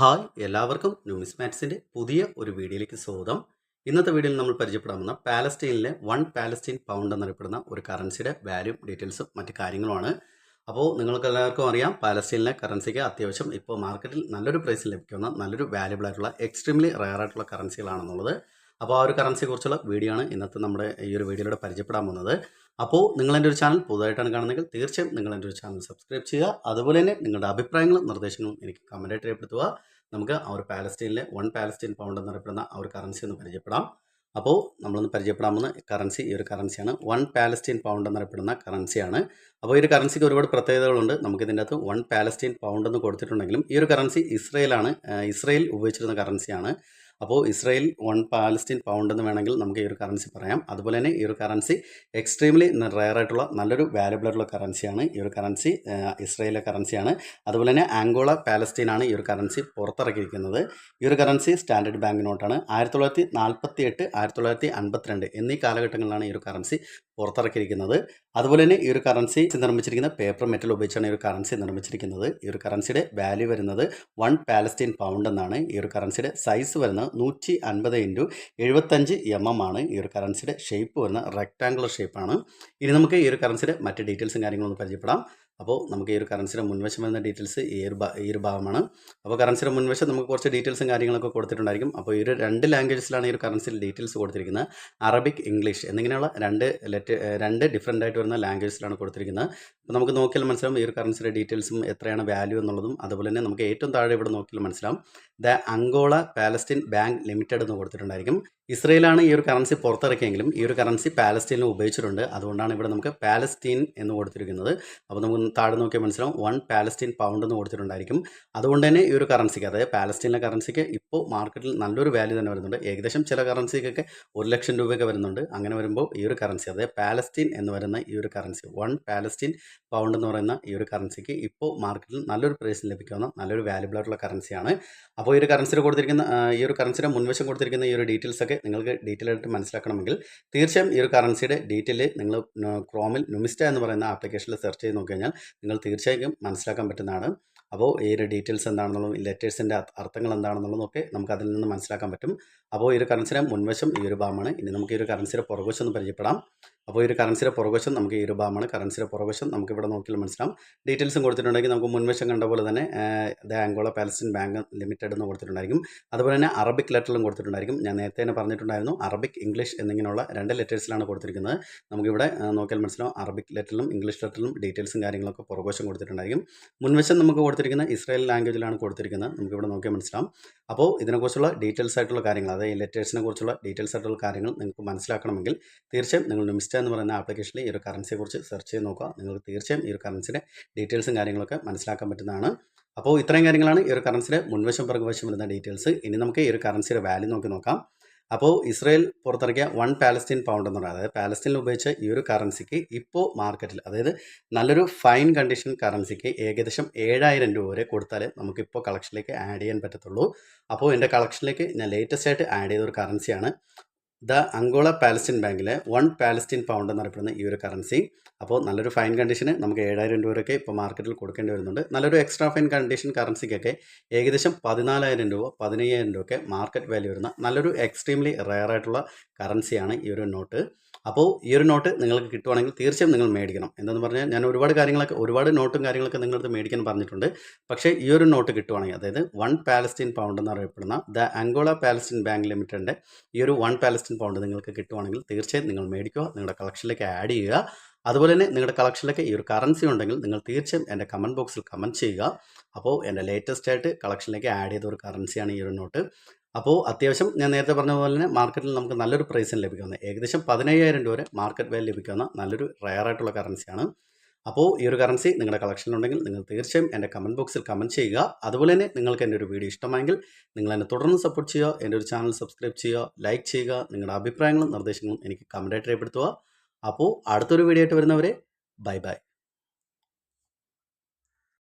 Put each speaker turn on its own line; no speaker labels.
Hi എല്ലാവർക്കും ന്യൂമിസ് മാറ്റ്സിന്റെ പുതിയ ഒരു വീഡിയോയിലേക്ക് സ്വാഗതം. ഇന്നത്തെ വീഡിയോയിൽ നമ്മൾ പരിചയപ്പെടാമെന്ന പാലസ്റ്റീനിലെ വൺ പാലസ്റ്റീൻ പൗണ്ട് എന്നറിയപ്പെടുന്ന ഒരു കറൻസിയുടെ വാല്യൂ ഡീറ്റെയിൽസും മറ്റു കാര്യങ്ങളുമാണ്. അപ്പോൾ നിങ്ങൾക്ക് എല്ലാവർക്കും അറിയാം പാലസ്റ്റീനിലെ കറൻസിക്ക് അത്യാവശ്യം ഇപ്പോൾ മാർക്കറ്റിൽ നല്ലൊരു പ്രൈസിൽ ലഭിക്കുന്ന നല്ലൊരു വാല്യബിൾ ആയിട്ടുള്ള എക്സ്ട്രീംലി റയർ ആയിട്ടുള്ള കറൻസികളാണെന്നുള്ളത്. അപ്പോൾ ആ ഒരു കറൻസിയെക്കുറിച്ചുള്ള വീഡിയോ ആണ് ഇന്നത്തെ നമ്മുടെ ഈ ഒരു വീഡിയോയിലൂടെ പരിചയപ്പെടാൻ പോകുന്നത്. അപ്പോൾ നിങ്ങൾ എന്റെ ഒരു ചാനൽ പുതുതായിട്ടാണ് കാണുന്നതെങ്കിൽ തീർച്ചയായും നിങ്ങൾ എന്റെ ഒരു ചാനൽ സബ്സ്ക്രൈബ് ചെയ്യുക. അതുപോലെ തന്നെ നിങ്ങളുടെ അഭിപ്രായങ്ങളും നിർദ്ദേശങ്ങളും എനിക്ക് കമന്റായിട്ട് രേഖപ്പെടുത്തുക. നമുക്ക് ആ ഒരു പാലസ്റ്റീനിലെ വൺ പാലസ്റ്റീൻ പൗണ്ട് എന്നറിയപ്പെടുന്ന ആ ഒരു കറൻസി ഒന്ന് പരിചയപ്പെടാം. അപ്പോൾ നമ്മളൊന്ന് പരിചയപ്പെടാൻ പോകുന്ന കറൻസി ഈ ഒരു കറൻസിയാണ് വൺ പാലസ്റ്റീൻ പൗണ്ട് എന്നറിയപ്പെടുന്ന കറൻസിയാണ് അപ്പോൾ ഈ ഒരു കറൻസിക്ക് ഒരുപാട് പ്രത്യേകതകളുണ്ട്. നമുക്ക് ഇതിന്റെ അകത്ത് വൺ പാലസ്റ്റീൻ പൗണ്ട് എന്ന് കൊടുത്തിട്ടുണ്ടെങ്കിലും ഈ ഒരു കറൻസി ഇസ്രയേലാണ് ഇസ്രയേൽ ഉപയോഗിച്ചിരുന്ന കറൻസിയാണ് അപ്പോൾ ഇസ്രയേൽ വൺ പാലസ്റ്റീൻ പൗണ്ട് എന്ന് വേണമെങ്കിൽ നമുക്ക് ഈ ഒരു കറൻസി പറയാം. അതുപോലെ തന്നെ ഈ ഒരു കറൻസി എക്സ്ട്രീംലി റയർ ആയിട്ടുള്ള നല്ലൊരു വാല്യബിൾ ആയിട്ടുള്ള കറൻസിയാണ് ഈ ഒരു കറൻസി ഇസ്രയേലിലെ കറൻസിയാണ് അതുപോലെ തന്നെ ആംഗോള പാലസ്റ്റീനാണ് ഈ ഒരു കറൻസി പുറത്തിറക്കിയിരിക്കുന്നത്. ഈ ഒരു കറൻസി സ്റ്റാൻഡേർഡ് ബാങ്ക് നോട്ടാണ് ആയിരത്തി തൊള്ളായിരത്തി നാൽപ്പത്തി എട്ട് ആയിരത്തി തൊള്ളായിരത്തി അൻപത്തിരണ്ട് എന്നീ കാലഘട്ടങ്ങളിലാണ് ഈ ഒരു കറൻസി പുറത്തിറക്കിയിരിക്കുന്നത്. അതുപോലെ തന്നെ ഈ ഒരു കറൻസി നിർമ്മിച്ചിരിക്കുന്ന പേപ്പർ മെറ്റൽ ഉപയോഗിച്ചാണ് ഈ ഒരു കറൻസി നിർമ്മിച്ചിരിക്കുന്നത്. ഈ ഒരു കറൻസിയുടെ വാല്യൂ വരുന്നത് വൺ പാലസ്റ്റീൻ പൗണ്ട് എന്നാണ്. ഈ ഒരു കറൻസിയുടെ സൈസ് വരുന്നത് നൂറ്റി അൻപത് ഇന്റു എഴുപത്തഞ്ച് എം എം ആണ്. ഈ ഒരു കറൻസിയുടെ ഷേപ്പ് വരുന്ന റെക്ടാങ്കുലർ ഷേപ്പാണ് ഇനി നമുക്ക് ഈ ഒരു കറൻസിയുടെ മറ്റ് ഡീറ്റെയിൽസും കാര്യങ്ങളും ഒന്ന് പരിചയപ്പെടാം. അപ്പോൾ നമുക്ക് ഈ ഒരു കറൻസിയുടെ മുൻവശം വരുന്ന ഡീറ്റെയിൽസ് ഈ ഒരു ഈ ഒരു ഭാഗമാണ്. അപ്പോൾ കറൻസിയുടെ മുൻവശം നമുക്ക് കുറച്ച് ഡീറ്റെയിൽസും കാര്യങ്ങളൊക്കെ കൊടുത്തിട്ടുണ്ടായിരിക്കും. അപ്പോൾ ഈ ഒരു രണ്ട് ലാംഗ്വേജസിലാണ് ഈ ഒരു കറൻസിയിൽ ഡീറ്റെയിൽസ് കൊടുത്തിരിക്കുന്നത്. അറബിക് ഇംഗ്ലീഷ് എന്നിങ്ങനെയുള്ള രണ്ട് ലെറ്റ് രണ്ട് ഡിഫറന്റ് ആയിട്ട് വരുന്ന ലാംഗ്വേജസിലാണ് കൊടുത്തിരിക്കുന്നത്. അപ്പോൾ നമുക്ക് നോക്കിയാൽ മനസ്സിലാവും ഈ ഒരു കറൻസിയുടെ ഡീറ്റെയിൽസും എത്രയാണ് വാല്യൂ എന്നുള്ളതും. അതുപോലെ തന്നെ നമുക്ക് ഏറ്റവും താഴെ ഇവിടെ നോക്കിയാൽ മനസ്സിലാവും. The Anglo Palestine bank limited എന്ന് കൊടുത്തിട്ടുണ്ടായിരിക്കും. ഇസ്രയേലാണ് ഈ ഒരു കറൻസി പുറത്തിറക്കിയെങ്കിലും ഈ ഒരു കറൻസി പാലസ്റ്റീനിൽ ഉപയോഗിച്ചിട്ടുണ്ട്. അതുകൊണ്ടാണ് ഇവിടെ നമുക്ക് പാലസ്റ്റീൻ എന്ന് കൊടുത്തിരിക്കുന്നത്. അപ്പോൾ നമുക്ക് താഴെ നോക്കിയാൽ മനസ്സിലാവും. വൺ പാലസ്റ്റീൻ പൗണ്ട് എന്ന് കൊടുത്തിട്ടുണ്ടായിരിക്കും. അതുകൊണ്ട് തന്നെ ഈ ഒരു കറൻസിക്ക് അതായത് പാലസ്റ്റീനിലെ കറൻസിക്ക് ഇപ്പോൾ മാർക്കറ്റിൽ നല്ലൊരു വാല്യൂ തന്നെ വരുന്നുണ്ട്. ഏകദേശം ചില കറൻസിക്കൊക്കെ ഒരു ലക്ഷം രൂപയൊക്കെ വരുന്നുണ്ട്. അങ്ങനെ വരുമ്പോൾ ഈ ഒരു കറൻസി അതായത് പാലസ്റ്റീൻ എന്ന് വരുന്ന ഈ ഒരു കറൻസി വൺ പാലസ്റ്റീൻ പൗണ്ട് എന്ന് പറയുന്ന ഈ ഒരു കറൻസിക്ക് ഇപ്പോൾ മാർക്കറ്റിൽ നല്ലൊരു പ്രൈസിൽ ലഭിക്കാവുന്ന നല്ലൊരു വാല്യബിൾ ആയിട്ടുള്ള കറൻസിയാണ് അപ്പോൾ ഈ ഒരു കറൻസിയിൽ കൊടുത്തിരിക്കുന്ന ഈ ഒരു കറൻസിയുടെ മുൻവശം കൊടുത്തിരിക്കുന്ന ഈ ഒരു ഡീറ്റെയിൽസ് ഒക്കെ നിങ്ങൾക്ക് ഡീറ്റെയിൽ ആയിട്ട് മനസ്സിലാക്കണമെങ്കിൽ തീർച്ചയായും ഈ ഒരു കറൻസിയുടെ ഡീറ്റെയിൽ നിങ്ങൾ ക്രോമിൽ നുമിസ്റ്റ എന്ന് പറയുന്ന ആപ്ലിക്കേഷനിൽ സെർച്ച് ചെയ്ത് നോക്കി കഴിഞ്ഞാൽ നിങ്ങൾ തീർച്ചയായും മനസ്സിലാക്കാൻ പറ്റുന്നതാണ്. അപ്പോൾ ഈ ഒരു ഡീറ്റെയിൽസ് എന്താണെന്നുള്ളതും ലെറ്റേഴ്സിന്റെ അർത്ഥങ്ങൾ എന്താണെന്നുള്ളതൊക്കെ നമുക്ക് അതിൽ നിന്ന് മനസ്സിലാക്കാൻ പറ്റും. അപ്പോൾ ഈ ഒരു കറൻസിയുടെ മുൻവശം ഈ ഒരു ഭാഗമാണ് ഇനി നമുക്ക് ഈ ഒരു കറൻസിയുടെ പുറകുവശം ഒന്ന് പരിചയപ്പെടാം. അപ്പോൾ ഈ ഒരു കറൻസിയുടെ പുറകുവശം നമുക്ക് ഈ ഒരു ഭാഗമാണ് കറൻസിയുടെ പുറകുവശം നമുക്ക് ഇവിടെ നോക്കിയാൽ മനസ്സിലാവും. ഡീറ്റെയിൽസും കൊടുത്തിട്ടുണ്ടെങ്കിൽ നമുക്ക് മുൻവശം കണ്ട പോലെ തന്നെ the Anglo Palestine bank limited എന്ന് കൊടുത്തിട്ടുണ്ടായിരിക്കും. അതുപോലെ തന്നെ അറബിക് ലെറ്ററിലും കൊടുത്തിട്ടുണ്ടായിരിക്കും. ഞാൻ നേരത്തെ തന്നെ പറഞ്ഞിട്ടുണ്ടായിരുന്നു. അറബിക് ഇംഗ്ലീഷ് എന്നിങ്ങനെയുള്ള രണ്ട് ലെറ്റേഴ്സിലാണ് കൊടുത്തിരിക്കുന്നത്. നമുക്കിവിടെ നോക്കിയാൽ മനസ്സിലാവും. അറബിക് ലെറ്ററിലും ഇംഗ്ലീഷ് ലെറ്ററിലും ഡീറ്റെയിൽസും കാര്യങ്ങളൊക്കെ പുറകുവശം കൊടുത്തിട്ടുണ്ടായിരിക്കും. മുൻവശം നമുക്ക് കൊടുത്തിരിക്കുന്ന ഇസ്രായേൽ ലാംഗ്വേജിലാണ് കൊടുത്തിരിക്കുന്നത്. നമുക്കിവിടെ നോക്കിയാൽ മനസ്സിലാവും. അപ്പോൾ ഇതിനെക്കുറിച്ചുള്ള ഡീറ്റെയിൽസ് ആയിട്ടുള്ള കാര്യങ്ങൾ അതായത് ലെറ്റേഴ്സിനെ കുറിച്ചുള്ള ഡീറ്റെയിൽസ് ആയിട്ടുള്ള കാര്യങ്ങൾ നിങ്ങൾക്ക് മനസ്സിലാക്കണമെങ്കിൽ തീർച്ചയായും നിങ്ങൾ നിമിസ്റ്റ എന്ന് പറയുന്ന ആപ്ലിക്കേഷനിൽ ഈ ഒരു കറൻസിയെക്കുറിച്ച് സെർച്ച് ചെയ്ത് നോക്കുക. നിങ്ങൾക്ക് തീർച്ചയായും ഈ ഒരു കറൻസിന്റെ ഡീറ്റെയിൽസും കാര്യങ്ങളൊക്കെ മനസ്സിലാക്കാൻ പറ്റുന്നതാണ്. അപ്പോൾ ഇത്രയും കാര്യങ്ങളാണ് ഈ ഒരു കറൻസിയുടെ മുൻവശം പിറകുവശം വരുന്ന ഡീറ്റെയിൽസ് ഇനി നമുക്ക് ഈ ഒരു കറൻസിയുടെ വാല്യൂ നോക്കി നോക്കാം. അപ്പോൾ ഇസ്രയേൽ പുറത്തിറക്കിയ വൺ പാലസ്തീൻ പൗണ്ട് എന്ന് പറയുന്നത് അതായത് പാലസ്റ്റീനിൽ ഉപയോഗിച്ച ഈ ഒരു കറൻസിക്ക് ഇപ്പോൾ മാർക്കറ്റിൽ അതായത് നല്ലൊരു ഫൈൻ കണ്ടീഷൻ കറൻസിക്ക് ഏകദേശം ഏഴായിരം രൂപ വരെ കൊടുത്താൽ നമുക്കിപ്പോൾ കളക്ഷനിലേക്ക് ആഡ് ചെയ്യാൻ പറ്റത്തുള്ളൂ. അപ്പോൾ എന്റെ കളക്ഷനിലേക്ക് ഞാൻ ലേറ്റസ്റ്റ് ആയിട്ട് ആഡ് ചെയ്ത ഒരു കറൻസിയാണ് ദ അങ്കോള പാലസ്റ്റീൻ ബാങ്കിലെ വൺ പാലസ്റ്റീൻ പൗണ്ട് എന്നറിയപ്പെടുന്ന ഈ ഒരു കറൻസി. അപ്പോൾ നല്ലൊരു ഫൈൻ കണ്ടീഷന് നമുക്ക് ഏഴായിരം രൂപയൊക്കെ ഇപ്പോൾ മാർക്കറ്റിൽ കൊടുക്കേണ്ടി വരുന്നുണ്ട്. നല്ലൊരു എക്സ്ട്രാ ഫൈൻ കണ്ടീഷൻ കറൻസിക്കൊക്കെ ഏകദേശം പതിനാലായിരം രൂപ പതിനയ്യായിരം രൂപ ഒക്കെ മാർക്കറ്റ് വാല്യൂ വരുന്ന നല്ലൊരു എക്സ്ട്രീംലി റയർ ആയിട്ടുള്ള കറൻസിയാണ് ഈ ഒരു നോട്ട്. അപ്പോൾ ഈ ഒരു നോട്ട് നിങ്ങൾക്ക് കിട്ടുവാണെങ്കിൽ തീർച്ചയായും നിങ്ങൾ മേടിക്കണം. എന്തെന്ന് പറഞ്ഞാൽ ഞാൻ ഒരുപാട് കാര്യങ്ങളൊക്കെ ഒരുപാട് നോട്ടും കാര്യങ്ങളൊക്കെ നിങ്ങളടുത്ത് മേടിക്കാൻ പറഞ്ഞിട്ടുണ്ട്. പക്ഷേ ഈ ഒരു നോട്ട് കിട്ടുവാണെങ്കിൽ അതായത് വൺ പാലസ്റ്റീൻ പൗണ്ട് എന്നറിയപ്പെടുന്ന ദ അങ്കോള പാലസ്റ്റീൻ ബാങ്ക് ലിമിറ്റഡിന്റെ ഈ ഒരു വൺ പാലസ്റ്റീൻ പൗണ്ട് നിങ്ങൾക്ക് കിട്ടുവാണെങ്കിൽ തീർച്ചയായും നിങ്ങൾ മേടിക്കുക നിങ്ങളുടെ കളക്ഷനിലേക്ക് ആഡ് ചെയ്യുക. അതുപോലെ തന്നെ നിങ്ങളുടെ കളക്ഷനിലൊക്കെ ഈ ഒരു കറൻസി ഉണ്ടെങ്കിൽ നിങ്ങൾ തീർച്ചയായും എന്റെ കമന്റ് ബോക്സിൽ കമന്റ് ചെയ്യുക. അപ്പോൾ എന്റെ ലേറ്റസ്റ്റ് ആയിട്ട് കളക്ഷനിലേക്ക് ആഡ് ചെയ്ത ഒരു കറൻസിയാണ് ഈ ഒരു നോട്ട്. അപ്പോൾ അത്യാവശ്യം ഞാൻ നേരത്തെ പറഞ്ഞ പോലെ തന്നെ മാർക്കറ്റിൽ നമുക്ക് നല്ലൊരു പ്രൈസിന് ലഭിക്കുന്ന ഏകദേശം പതിനയ്യായിരം രൂപ വരെ മാർക്കറ്റ് വാല്യൂ ലഭിക്കുന്ന നല്ലൊരു റയർ ആയിട്ടുള്ള കറൻസിയാണ് അപ്പോൾ ഈ ഒരു കറൻസി നിങ്ങളുടെ കളക്ഷനിലുണ്ടെങ്കിൽ നിങ്ങൾ തീർച്ചയായും എന്റെ കമന്റ് ബോക്സിൽ കമന്റ് ചെയ്യുക. അതുപോലെ തന്നെ നിങ്ങൾക്ക് എന്റെ ഒരു വീഡിയോ ഇഷ്ടമായെങ്കിൽ നിങ്ങൾ എന്നെ തുടർന്ന് സപ്പോർട്ട് ചെയ്യുക. എന്റെ ഒരു ചാനൽ സബ്സ്ക്രൈബ് ചെയ്യുക ലൈക്ക് ചെയ്യുക നിങ്ങളുടെ അഭിപ്രായങ്ങളും നിർദ്ദേശങ്ങളും എനിക്ക് കമന്റായിട്ട് രേഖപ്പെടുത്തുക. അപ്പോൾ അടുത്തൊരു വീഡിയോ ആയിട്ട് വരുന്നവരെ ബൈ ബൈ